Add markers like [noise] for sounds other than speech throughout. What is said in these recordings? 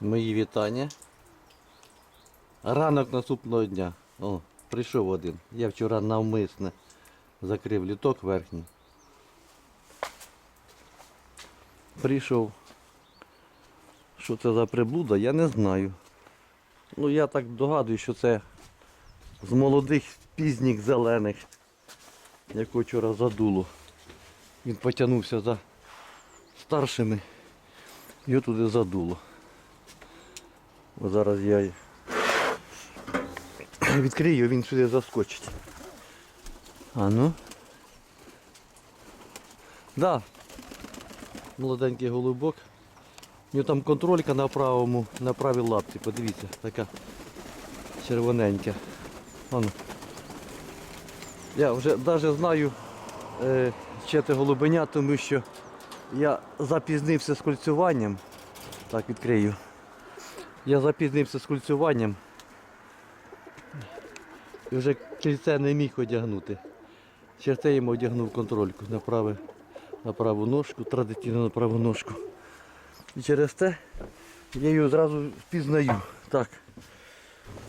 Мої вітання. Ранок наступного дня. О, прийшов один. Я вчора навмисне закрив літок верхній. Прийшов. Що це за приблуда, я не знаю. Ну я так догадую, що це з молодих пізніх зелених, якого вчора задуло. Він потягнувся за старшими, його туди задуло. Бо зараз я [clears throat] відкрию, він сюди заскочить. А ну. Да. Молоденький голубок. У нього там контролька на правому, на правій лапці, подивіться, така червоненька. Ану. Я вже навіть знаю, е, чи це голубеня, тому що я запізнився з кольцюванням. Так, відкрию. Я запізнився з кольцюванням. І вже кільце не міг одягнути. Через я йому одягнув контрольку на, праве, на праву ножку, традиційно на праву ножку. І через це я її одразу впізнаю. Так.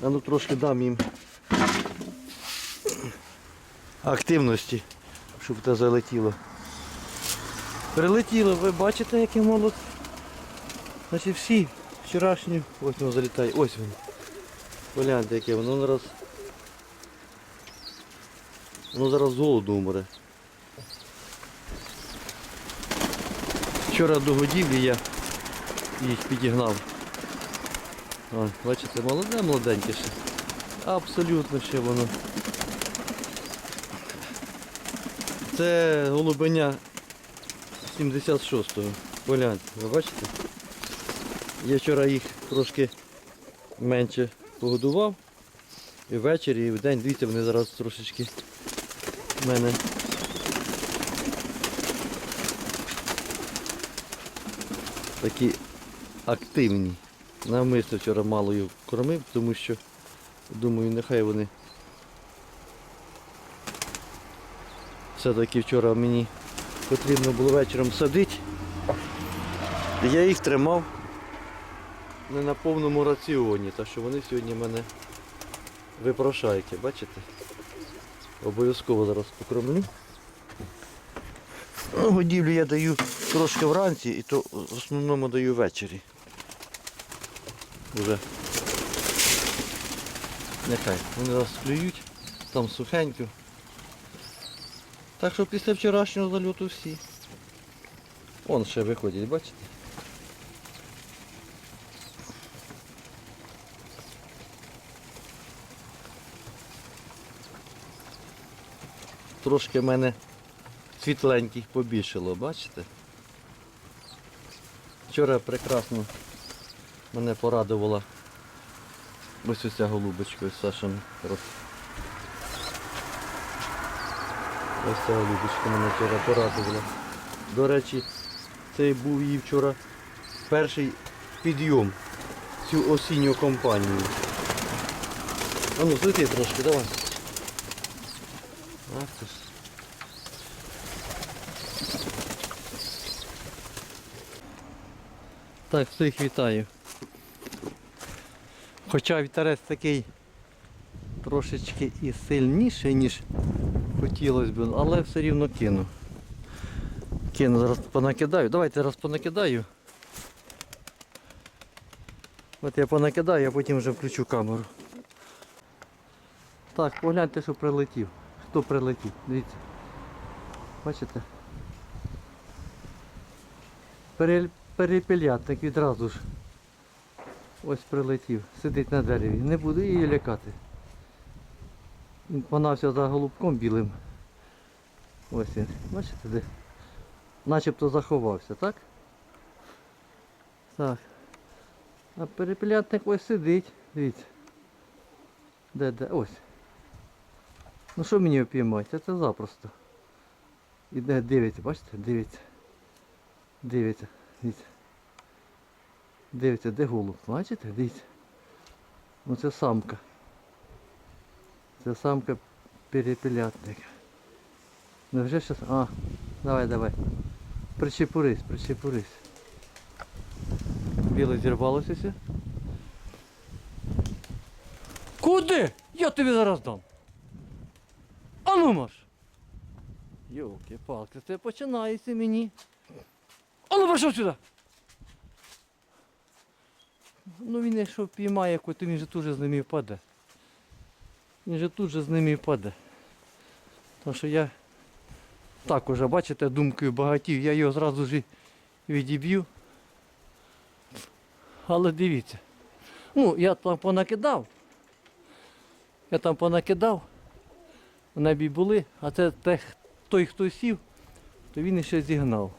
А ну трошки дам їм активності, щоб те залетіло. Прилетіло, ви бачите, який молод. Значить всі вчорашні, ось воно залітає, ось він. Погляньте, яке воно зараз. Воно зараз з голоду умре. Вчора до годівлі я їх підігнав. О, бачите, молоде, молоденьке ще. Абсолютно ще воно. Це голубеня 76-го. Погляньте, ви бачите? Я вчора їх трошки менше погодував. І ввечері, і в день, дивіться, вони зараз трошечки в мене. Такі активні. Навмисно вчора мало їх кормив, тому що думаю, нехай вони все-таки вчора мені потрібно було вечором садити. Я їх тримав не на повному раціоні, так що вони сьогодні мене випрошають, бачите? Обов'язково зараз покормлю. Ну, годівлю я даю трошки вранці і то в основному даю ввечері. Уже. Нехай. Вони зараз клюють, там сухенько. Так що після вчорашнього зальоту всі. Вон ще виходять, бачите? Трошки в мене світленьких побільшало, бачите? Вчора прекрасно мене порадувала ось оця голубочка, ось Саша. Ось ця голубочка мене вчора порадувала. До речі, це був її вчора перший підйом цю осінню компанію. А ну, злети трошки, давай. Ах ти ж. Так, всіх вітаю. Хоча вітерець такий трошечки і сильніший, ніж хотілося б, але все рівно кину. Кину, зараз понакидаю. Давайте зараз понакидаю. От я понакидаю, а потім вже включу камеру. Так, погляньте, що прилетів. Хто прилетів? Дивіться. Бачите? Перель... Перепелятник відразу ж. Ось прилетів. Сидить на дереві. Не буду її лякати. Він панався за голубком білим. Ось він. Бачите де? Начебто заховався, так? Так. А перепелятник ось сидить. Дивіться. Де, де? Ось. Ну що мені опіймати? Це запросто. Іде, дивиться, бачите? Дивиться. Дивиться. Дивіться. Дивіться, де голуб. Бачите? Дивіться. Ну це самка. Це самка перепелятника. Ну вже щас. А, давай, давай. Причепурись, причепурись. Біле зірвалося. все. Куди? Я тобі зараз дам. А ну маш. Йолки палки, це починається мені. А ну пішов сюди. Ну він якщо піймає яку, то він же тут же з ними впаде. Він же тут же з ними впаде. Тому що я так уже, бачите, думкою багатів, я його зразу ж відіб'ю. Але дивіться. Ну, я там понакидав. Я там понакидав. В небі були, а це той, хто сів, то він іще зігнав.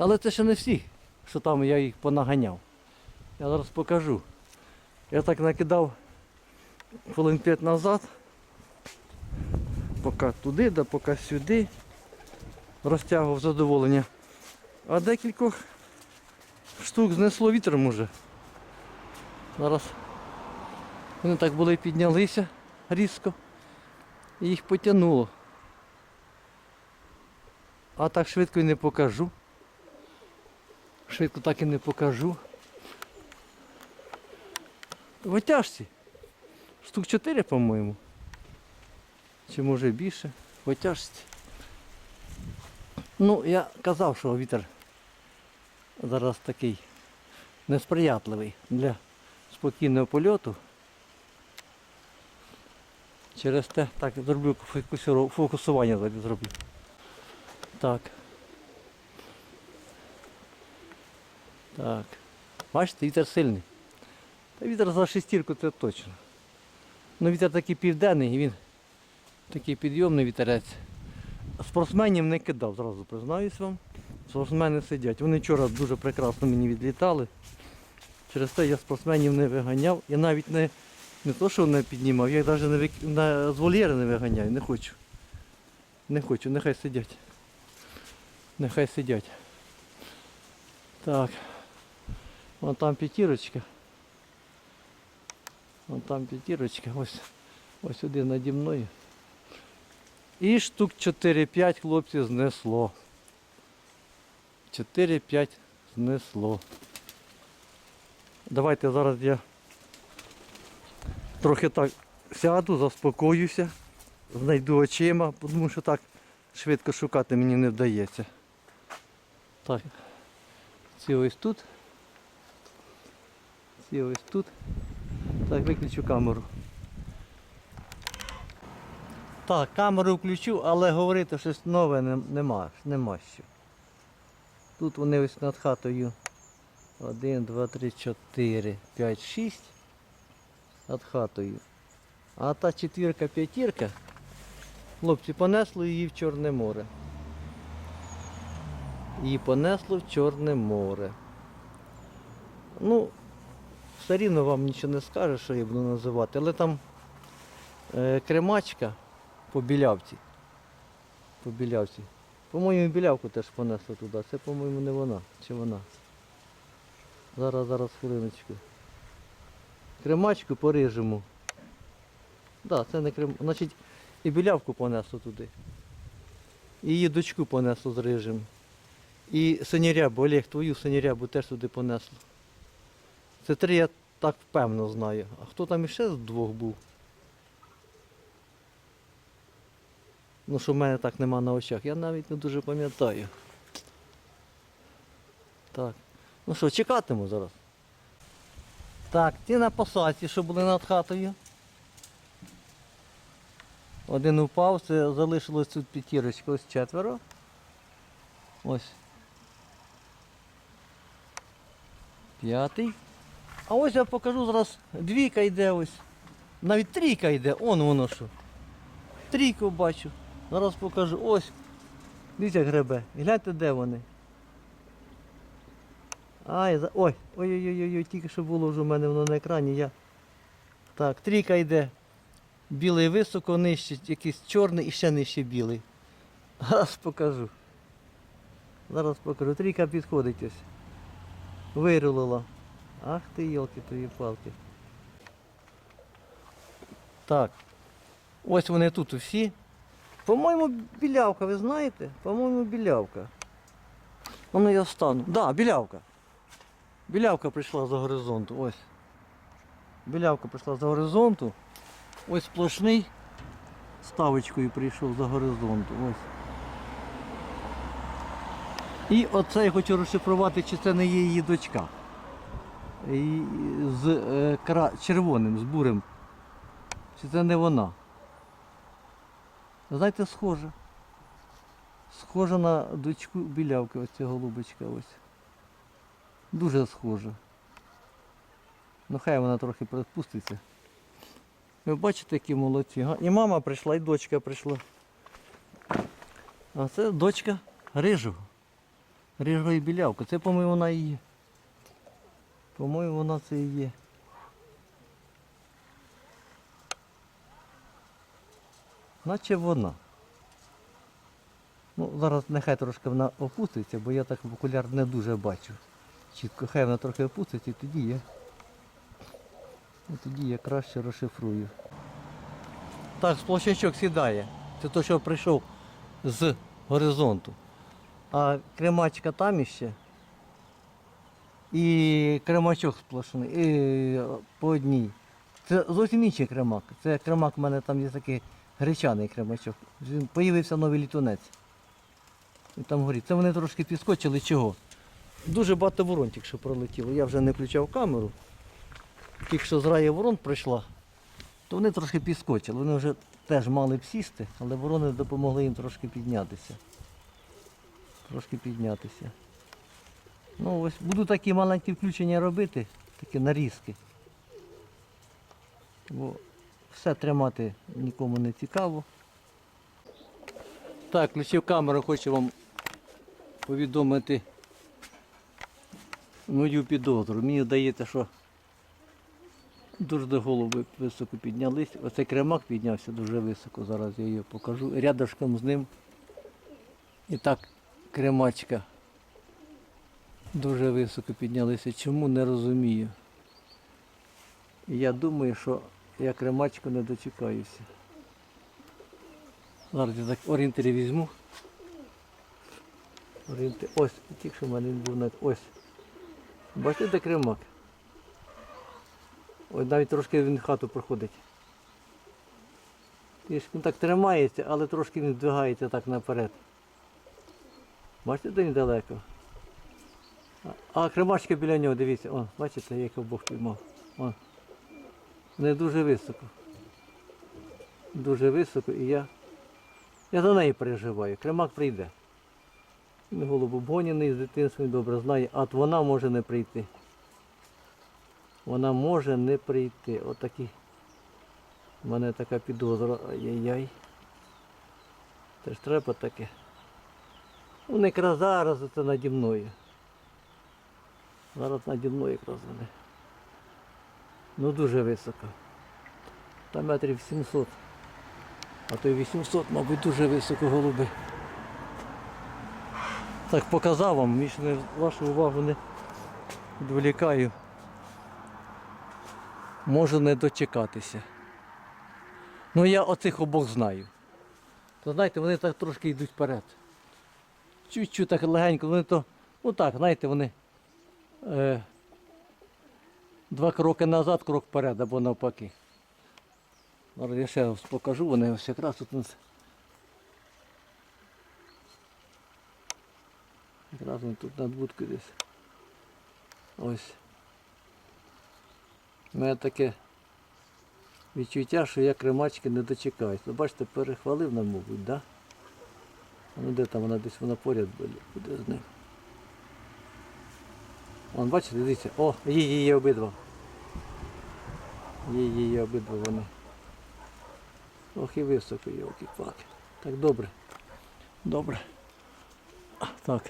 Але це ще не всі, що там я їх понаганяв. Я зараз покажу. Я так накидав хвилин 5 назад. Поки туди, да поки сюди. Розтягував задоволення. А декількох штук знесло вітром уже. Зараз вони так були піднялися різко і їх потягнуло. А так швидко і не покажу. Швидко так і не покажу. В отяжці. Штук 4, по-моєму. Чи може більше. В отяжці. Ну, я казав, що вітер зараз такий несприятливий для спокійного польоту. Через те так зроблю фокусування зроблю. Так. Так. Бачите, вітер сильний. Та вітер за шестірку це точно. Ну вітер такий південний, і він такий підйомний вітерець. Спортсменів не кидав, зразу признаюсь вам. Спортсмени сидять. Вони вчора дуже прекрасно мені відлітали. Через те я спортсменів не виганяв. Я навіть не, не то, що не піднімав, я навіть не вик... на... з вольєри не виганяю, не хочу. Не хочу, нехай сидять. Нехай сидять. Так. Вон там п'ятірочка. Вон там п'ятірочка. Ось, ось один наді мною. І штук 4-5 хлопців знесло. 4-5 знесло. Давайте зараз я трохи так сяду, заспокоюся, знайду очима, тому що так швидко шукати мені не вдається. Так, ці ось тут. Ці ось тут. Так, виключу камеру. Так, камеру включу, але говорити щось нове нема, нема що. Тут вони ось над хатою. 1, 2, 3, 4, 5, 6 над хатою. А та четвірка, п'ятірка, хлопці, понесло її в Чорне море. Її понесло в Чорне море. Ну, все рівно вам нічого не скаже, що я буду називати, але там е, кремачка по білявці. По білявці. По-моєму, білявку теж понесло туди. Це, по-моєму, не вона. Чи вона? Зараз, зараз хвилиночку. Кремачку по рижому. Так, це не крем. Значить, і білявку понесло туди. І її дочку понесло з рижем. І синірябу, Олег, твою синірябу теж туди понесло. Це три я так впевнено знаю. А хто там іще з двох був? Ну, що в мене так нема на очах, я навіть не дуже пам'ятаю. Так. Ну що, чекатиму зараз. Так, ті на посадці, що були над хатою. Один упав, це залишилось тут п'ятірочка, ось четверо. Ось. П'ятий. А ось я покажу зараз двійка йде ось. Навіть трійка йде, он воно що. Трійку бачу. Зараз покажу. Ось. Дивіться як гребе. Гляньте де вони. Ай, за... Ой, ой-ой-ой, тільки що було вже в мене воно на екрані. Я... Так, трійка йде. Білий високо, нижче, якийсь чорний і ще нижче білий. Зараз покажу. Зараз покажу. Трійка підходить ось. Вирулила. Ах ти, йолки твої палки. Так. Ось вони тут усі. По-моєму, білявка, ви знаєте? По-моєму, білявка. Воно я встану. Да, білявка. Білявка прийшла за горизонту. Ось. Білявка прийшла за горизонту. Ось сплошний ставочкою прийшов за горизонту. Ось. І оце я хочу розшифрувати, чи це не є її дочка. І з е, червоним, з бурим. Чи це не вона? Знаєте, схожа. Схожа на дочку білявки, ось ця голубочка ось. Дуже схожа. Ну хай вона трохи приспуститься. Ви бачите, які молодці. І мама прийшла, і дочка прийшла. А це дочка рижого. Рижої білявки. Це, по-моєму, вона і є. По-моєму, вона це і є. Наче вона. Ну, зараз нехай трошки вона опуститься, бо я так в окуляр не дуже бачу. Чітко, хай вона трохи опуститься і тоді я. І тоді я краще розшифрую. Так, сплошнячок сідає. Це той, що прийшов з горизонту. А кремачка там іще. І кремачок сплошний. І по одній. Це зовсім інший кремак. Це кремак у мене там є такий гречаний кремачок. Появився новий літунець. І там горить. Це вони трошки підскочили чого? Дуже багато ворон тільки що пролетіло. Я вже не включав камеру. Тільки що зрая ворон прийшла, то вони трошки підскочили. Вони вже теж мали б сісти, але ворони допомогли їм трошки піднятися. Трошки піднятися. Ну ось буду такі маленькі включення робити, такі нарізки. Бо все тримати нікому не цікаво. Так, включив камеру, хочу вам повідомити мою підозру. Мені здається, що дуже голови високо піднялись. Оцей кремак піднявся дуже високо, зараз я її покажу. Рядышком з ним. І так кремачка дуже високо піднялися. Чому не розумію. Я думаю, що я кремачку не дочекаюся. Зараз я так орієнтирі візьму. Орієнтир. Ось, тільки що в мене був на ось. Бачите, де кремак? Ось навіть трошки він хату проходить. Трішки так тримається, але трошки він здвигається так наперед. Бачите, де він далеко? А, кремачка біля нього, дивіться, о, бачите, як його Бог піймав. О. Не дуже високо. Дуже високо і я. Я за неї переживаю. Кремак прийде. Він голуб обгоняний з дитинства, добре знає, а от вона може не прийти. Вона може не прийти. Отакі. У мене така підозра. Ай-яй-яй. Теж треба таке. Вони якраз зараз це наді мною. Зараз наді мною якраз вони. Ну дуже високо. Там метрів 700. А то й 800, мабуть, дуже високо голуби. Так показав вам, більше вашу увагу не відволікаю. Можу не дочекатися. Ну я оцих обох знаю. То знаєте, вони так трошки йдуть вперед. Чуть-чуть так легенько, вони то, ну так, знаєте, вони е, два кроки назад, крок вперед або навпаки. Зараз я ще раз покажу, вони ось якраз тут у нас. Якраз вони тут над будкою десь. Ось. У мене таке відчуття, що я кремачки не дочекаюсь. Ну, бачите, перехвалив нам, мабуть, да? Ну де там вона десь вона поряд буде з ним. Вон, бачите, дивіться, о, є її обидва. Є її обидва вони. Ох і високо, йолки палки Так, добре. Добре. Так.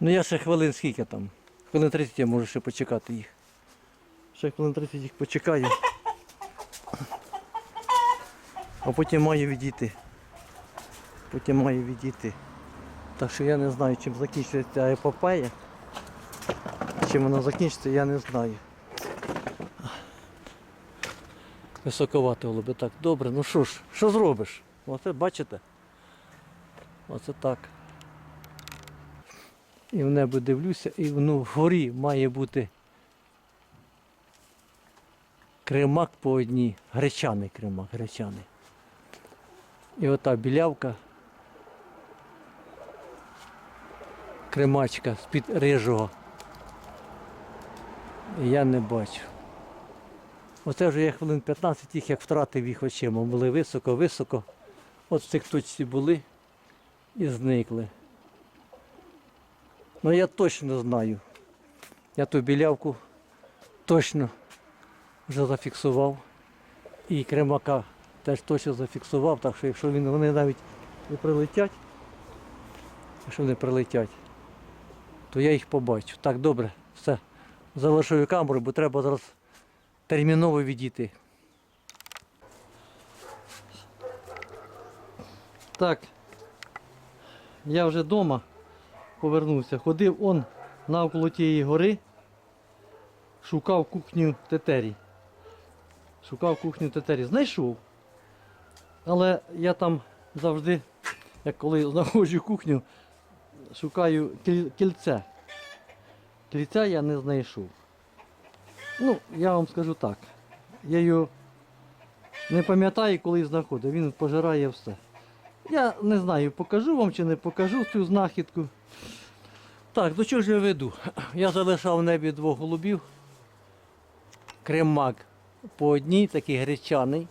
Ну я ще хвилин скільки там? Хвилин 30 я можу ще почекати їх. Ще хвилин 30 їх почекаю. А потім маю відійти. Потім маю відійти. Так що я не знаю, чим закінчиться ця епопея. Чим вона закінчиться, я не знаю. Високовато голуби. Так, добре, ну що ж, що зробиш? Оце бачите? Оце так. І в небо дивлюся, і ну, вгорі має бути кремак по одній, гречаний кремак, гречаний. І ота білявка, кремачка з-під рижого. Я не бачу. Оце вже я хвилин 15 їх як втратив їх очима. Були високо-високо. От в цих точці були і зникли. Ну я точно знаю. Я ту білявку точно вже зафіксував. І кремака теж точно зафіксував, так що якщо вони навіть не прилетять, якщо вони прилетять, то я їх побачу. Так, добре, все. Залишаю камеру, бо треба зараз терміново відійти. Так. Я вже вдома повернувся. Ходив он навколо тієї гори. Шукав кухню тетері. Шукав кухню тетері. Знайшов. Але я там завжди, як коли знаходжу кухню, шукаю кіль- кільце. Кільця я не знайшов. Ну, я вам скажу так. Я його не пам'ятаю, коли знаходив. Він пожирає все. Я не знаю, покажу вам чи не покажу цю знахідку. Так, до чого ж я веду? Я залишав в небі двох голубів. Кремак по одній, такий гречаний.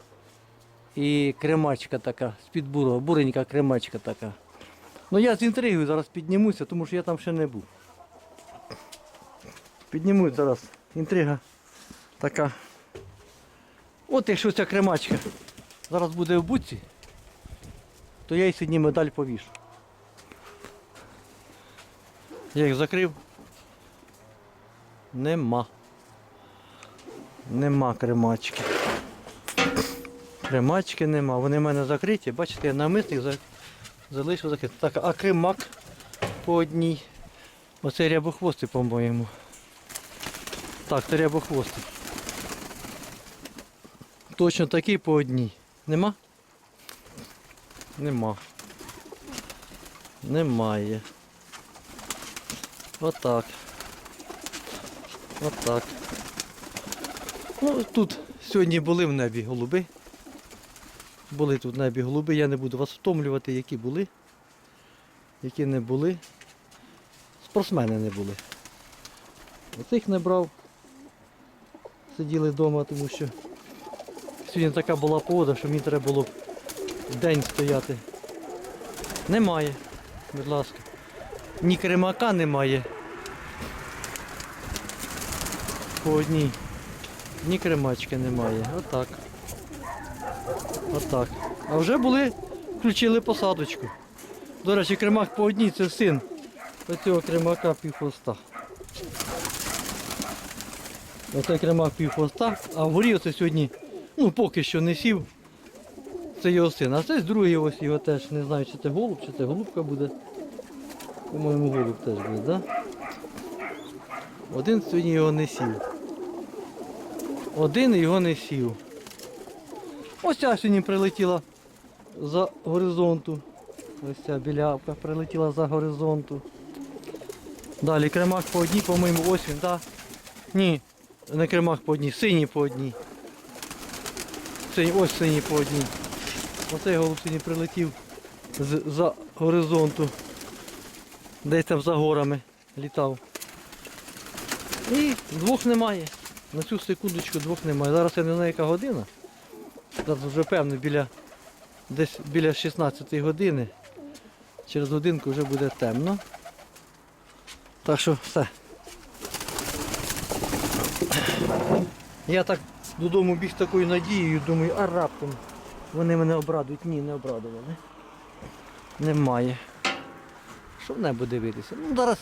І кремачка така, з-під бурого, буренька кремачка така. Ну я з інтригою зараз піднімуся, тому що я там ще не був. Піднімуть зараз. Інтрига така. От якщо ця кремачка зараз буде в буці, то я їй сьогодні медаль повішу. Я їх закрив. Нема. Нема кремачки. Кремачки нема. Вони в мене закриті. Бачите, я намисник за... залишив закрити. Так, а кремак по одній. Оце рябохвости, по-моєму. Так, це рябохвости. Точно такий по одній. Нема? Нема. Немає. Отак. Отак. Ну, тут сьогодні були в небі голуби. Були тут небі голуби, я не буду вас втомлювати, які були, які не були. Спортсмени не були. Оцих не брав. Сиділи вдома, тому що сьогодні така була погода, що мені треба було день стояти. Немає, будь ласка. Ні кремака немає. По одній. Ні кремачки немає. Отак. Отак. А вже були, включили посадочку. До речі, кремак по одній це син. Оцього кремака півхвоста. Оце кремак півхвоста, а вгорі оце сьогодні, ну поки що не сів. Це його син. А це другий ось його теж. Не знаю, чи це голуб, чи це голубка буде. По-моєму, голуб теж буде, так? Да? Один сьогодні його не сів. Один його не сів. Ось ця сьогодні прилетіла за горизонту. Ось ця білявка прилетіла за горизонту. Далі кремак по одній, по-моєму, ось він, так? Ні, не кремак по одній, синій по одній. Синій, ось синій по одній. Оцей голуб сьогодні прилетів з, за горизонту. Десь там за горами літав. І двох немає. На цю секундочку двох немає. Зараз я не знаю яка година. Зараз вже певно біля десь біля 16 години. Через годинку вже буде темно. Так що все. Я так додому біг такою надією, думаю, а раптом вони мене обрадують. Ні, не обрадували. Немає. Що в небо дивитися? Ну зараз,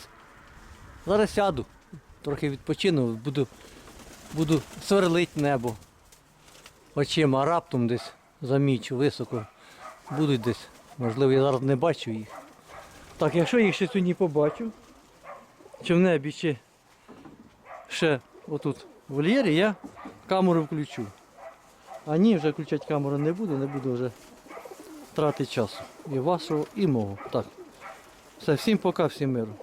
зараз сяду, трохи відпочину, буду, буду сверлить небо. Очима раптом десь замічу високо. Будуть десь. Можливо, я зараз не бачу їх. Так, якщо їх ще сьогодні побачу, чи в небі, чи ще отут в вольєрі, я камеру включу. А ні, вже включати камеру не буду, не буду вже тратити часу. І вашого, і мого. Так. Все, всім пока, всім миру.